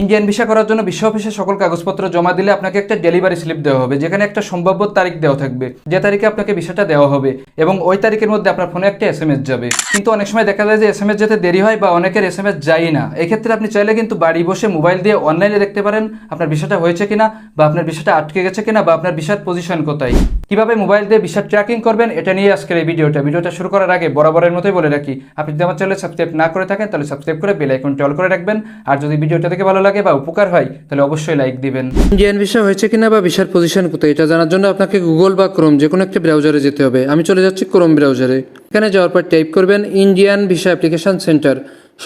Indian visa করার জন্য বিশ্ব অফিসে সকল কাগজপত্র জমা দিলে আপনাকে একটা ডেলিভারি স্লিপ দেওয়া হবে, যেখানে একটা সম্ভাব্য তারিখ দেওয়া থাকবে, যে তারিখে আপনাকে ভিসাটা দেওয়া হবে এবং ওই তারিখের মধ্যে আপনার ফোনে একটা এস যাবে। কিন্তু অনেক সময় দেখা যায় যে এস যেতে দেরি হয় বা অনেকের এস এম এস যায় না। এক্ষেত্রে আপনি চাইলে কিন্তু বাড়ি বসে মোবাইল দিয়ে অনলাইনে দেখতে পারেন আপনার ভিসাটা হয়েছে কিনা বা আপনার ভিসাটা আটকে গেছে কিনা বা আপনার ভিসার পজিশন কোথায়। কীভাবে মোবাইল দিয়ে ভিসা ট্র্যাকিং করবেন, এটা নিয়ে আজকের এই ভিডিওটা। ভিডিওটা শুরু করার আগে বরাবরের মতোই বলে রাখি, আপনি যদি আমার চ্যানেলে সাবস্ক্রাইব না করে থাকেন, তাহলে সাবস্ক্রাইব করে বেল আইকনটি অল করে রাখবেন। আর যদি ভিডিওটা দেখে ভালো লাগে বা উপকার হয়, তাহলে অবশ্যই লাইক দিবেন। ইন্ডিয়ান ভিসা হয়েছে কিনা বা ভিসার পজিশন কোথায়, এটা জানার জন্য আপনাকে গুগল বা ক্রোম যে কোনো একটা ব্রাউজারে যেতে হবে। আমি চলে যাচ্ছি ক্রোম ব্রাউজারে এখানে যাওয়ার পর টাইপ করবেন ইন্ডিয়ান ভিসা অ্যাপ্লিকেশন সেন্টার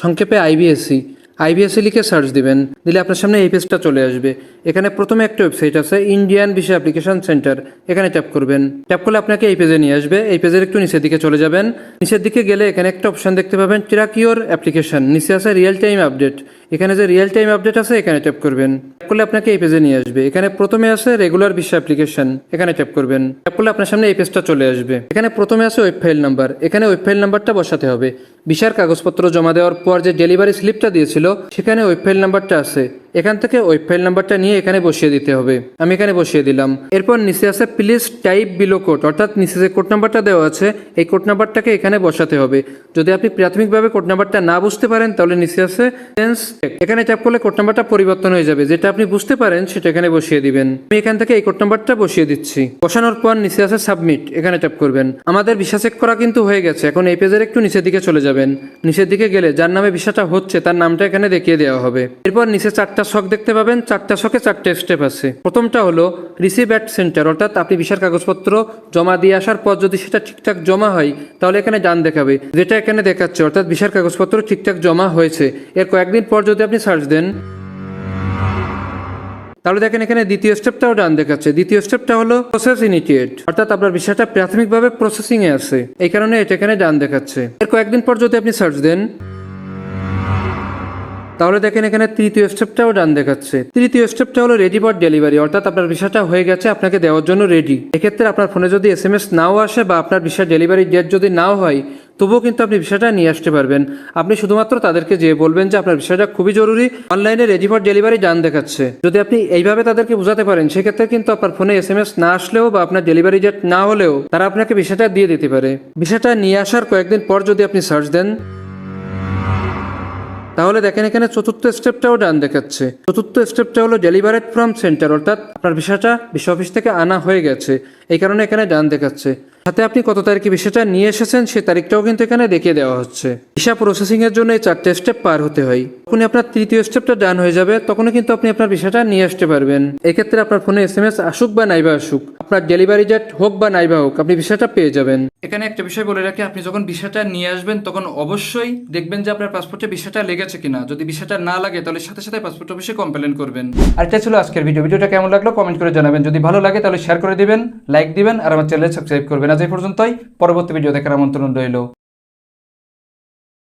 সংক্ষেপে আইবিএসসি আইবিএসসি লিখে সার্চ দিবেন, দিলে আপনার সামনে এই পেজটা চলে আসবে। এখানে প্রথমে একটা ওয়েবসাইট আছে, ইন্ডিয়ান ভিসা অ্যাপ্লিকেশন সেন্টার। এখানে ট্যাপ করবেন। ট্যাপ করলে আপনাকে এই পেজে নিয়ে আসবে। এই পেজের একটু নিচের দিকে চলে যাবেন। নিচের দিকে গেলে এখানে একটা অপশন দেখতে পাবেন, ট্র্যাক ইউর অ্যাপ্লিকেশন। নিচে আছে রিয়েল টাইম আপডেট। এখানে যে রিয়েল টাইম আপডেট আছে, এখানে ট্যাপ করবেন। ট্যাপ করলে আপনাকে এই পেজে নিয়ে আসবে। এখানে প্রথমে আছে রেগুলার ভিসা অ্যাপ্লিকেশন। এখানে ট্যাপ করবেন। ট্যাপ করলে আপনার সামনে এই পেজটা চলে আসবে। এখানে প্রথমে আছে ওয়েব ফাইল নাম্বার। এখানে ওয়েব ফাইল নাম্বারটা বসাতে হবে। ভিসার কাগজপত্র জমা দেওয়ার পর যে ডেলিভারি স্লিপটা দিয়েছিল সেখানে ওয়েব ফাইল নাম্বারটা আছে। এখান থেকে ওয়েব ফাইল নাম্বারটা নিয়ে এখানে বসিয়ে দিতে হবে। আমি এখানে বসিয়ে দিলাম। এরপর নিচে আছে প্লিজ টাইপ বিলো কোড, অর্থাৎ নিচে যে কোড নাম্বারটা দেওয়া আছে, এই কোড নাম্বারটাকে এখানে বসাতে হবে। যদি আপনি প্রাথমিকভাবে কোড নাম্বারটা না বুঝতে পারেন, তাহলে নিচে আছে সেন্স এখানে ট্যাপ করলে কোড নাম্বারটা পরিবর্তন হয়ে যাবে। যেটা আপনি বুঝতে পারেন, সেটা এখানে বসিয়ে দিবেন। আমি এখান থেকে এই কোড নাম্বারটা বসিয়ে দিচ্ছি। বসানোর পর নিচে আছে সাবমিট এখানে ট্যাপ করবেন। আমাদের ভিসা চেক করা কিন্তু হয়ে গেছে। এখন এই পেজের একটু নিচের দিকে চলে যাবেন। নিচের দিকে গেলে যার নামে ভিসাটা হচ্ছে, তার নামটা এখানে দেখিয়ে দেওয়া হবে। এরপর নিচে চারটা শখ দেখতে পাবেন, চারটা শখে চারটে স্টেপ আছে। প্রথমটা হলো রিসিভ অ্যাট সেন্টার অর্থাৎ আপনি ভিসার কাগজপত্র জমা দিয়ে আসার পর যদি সেটা ঠিকঠাক জমা হয়, তাহলে এখানে ডান দেখাবে। যেটা এখানে দেখাচ্ছে, অর্থাৎ ভিসার কাগজপত্র ঠিকঠাক জমা হয়েছে। এর কয়েকদিন পর যদি আপনি সার্চ দেন, তাহলে দেখেন এখানে দ্বিতীয় স্টেপটাও ডান দেখাচ্ছে। দ্বিতীয় স্টেপটা হলো প্রসেস ইনিটিয়েট অর্থাৎ আপনার বিষয়টা প্রাথমিকভাবে প্রসেসিং এ আছে। এই কারণে এটা এখানে ডান দেখাচ্ছে। এর কয়েকদিন পর যদি আপনি সার্চ দেন তাহলে দেখেন এখানে তৃতীয় স্টেপটাও ডান দেখাচ্ছে। তৃতীয় স্টেপটা হলো রেডি ফর ডেলিভারি অর্থাৎ আপনার বিষয়টা হয়ে গেছে, আপনাকে দেওয়ার জন্য রেডি এক্ষেত্রে আপনার ফোনে যদি এস এম এস নাও আসে বা আপনার বিষয় ডেলিভারি ডেট যদি নাও হয়, তবুও কিন্তু আপনি বিষয়টা নিয়ে আসতে পারবেন। আপনি শুধুমাত্র তাদেরকে যেয়ে বলবেন যে আপনার বিষয়টা খুবই জরুরি অনলাইনে রেডি ফর ডেলিভারি ডান দেখাচ্ছে। যদি আপনি এইভাবে তাদেরকে বোঝাতে পারেন, সেক্ষেত্রে কিন্তু আপনার ফোনে এস এম এস না আসলেও বা আপনার ডেলিভারি ডেট না হলেও তারা আপনাকে বিষয়টা দিয়ে দিতে পারে। বিষয়টা নিয়ে আসার কয়েকদিন পর যদি আপনি সার্চ দেন তাহলে দেখেন এখানে চতুর্থ স্টেপটাও ডান দেখাচ্ছে। চতুর্থ স্টেপটা হলো ডেলিভারেড ফ্রম সেন্টার অর্থাৎ আপনার ভিসাটা বিশ্ব অফিস থেকে আনা হয়ে গেছে। এই কারণে এখানে ডান দেখাচ্ছে। সাথে আপনি কত তারিখে বিষয়টা নিয়ে এসেছেন সেই তারিখটাও কিন্তু এখানে দেখিয়ে দেওয়া হচ্ছে। প্রসেসিং এর জন্য এই চারটে স্টেপ পার হতে হয়। যখনই আপনার তৃতীয় স্টেপটা ডান হয়ে যাবে, তখনই কিন্তু আপনি আপনার বিষয়টা নিয়ে আসতে পারবেন। এক্ষেত্রে আপনার ফোনে এস এম এস আসুক বা নাইবা আসুক, আপনার ডেলিভারি ডেট হোক বা নাইবা হোক, আপনি বিষয়টা পেয়ে যাবেন। এখানে একটা বিষয় বলে রাখি, আপনি যখন ভিসাটা নিয়ে আসবেন, তখন অবশ্যই দেখবেন যে আপনার পাসপোর্টে ভিসাটা লেগেছে কিনা। যদি ভিসাটা না লাগে, তাহলে সাথে সাথে পাসপোর্ট অফিসে কমপ্লেন করবেন। আর এটা ছিল আজকের ভিডিও ভিডিওটা কেমন লাগল? কমেন্ট করে জানাবেন। যদি ভালো লাগে, তাহলে শেয়ার করে দিবেন লাইক দিবেন, আর আমার চ্যানেলে সাবস্ক্রাইব করবেন। আজ এই পর্যন্তই। পরবর্তী ভিডিও দেখার আমন্ত্রণ রইল।